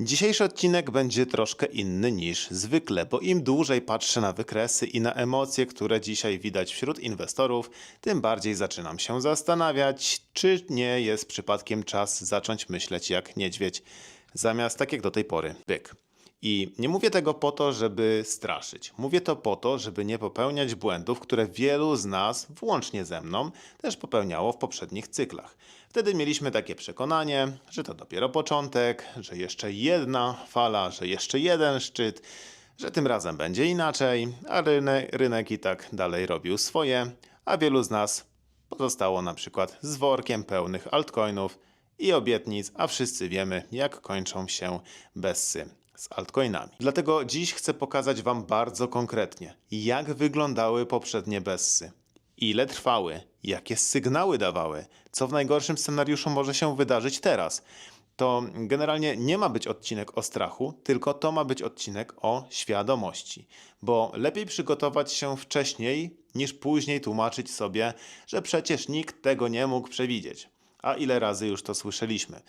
Dzisiejszy odcinek będzie troszkę inny niż zwykle, bo im dłużej patrzę na wykresy i na emocje, które dzisiaj widać wśród inwestorów, tym bardziej zaczynam się zastanawiać, czy nie jest przypadkiem czas zacząć myśleć jak niedźwiedź, zamiast tak jak do tej pory byk. I nie mówię tego po to, żeby straszyć. Mówię to po to, żeby nie popełniać błędów, które wielu z nas, włącznie ze mną, też popełniało w poprzednich cyklach. Wtedy mieliśmy takie przekonanie, że to dopiero początek, że jeszcze jedna fala, że jeszcze jeden szczyt, że tym razem będzie inaczej, a rynek, rynek i tak dalej robił swoje, a wielu z nas pozostało na przykład z workiem pełnych altcoinów i obietnic, a wszyscy wiemy, jak kończą się bessy z altcoinami. Dlatego dziś chcę pokazać Wam bardzo konkretnie, jak wyglądały poprzednie bessy, ile trwały, jakie sygnały dawały, co w najgorszym scenariuszu może się wydarzyć teraz. To generalnie nie ma być odcinek o strachu, tylko to ma być odcinek o świadomości, bo lepiej przygotować się wcześniej niż później tłumaczyć sobie, że przecież nikt tego nie mógł przewidzieć. A ile razy już to słyszeliśmy?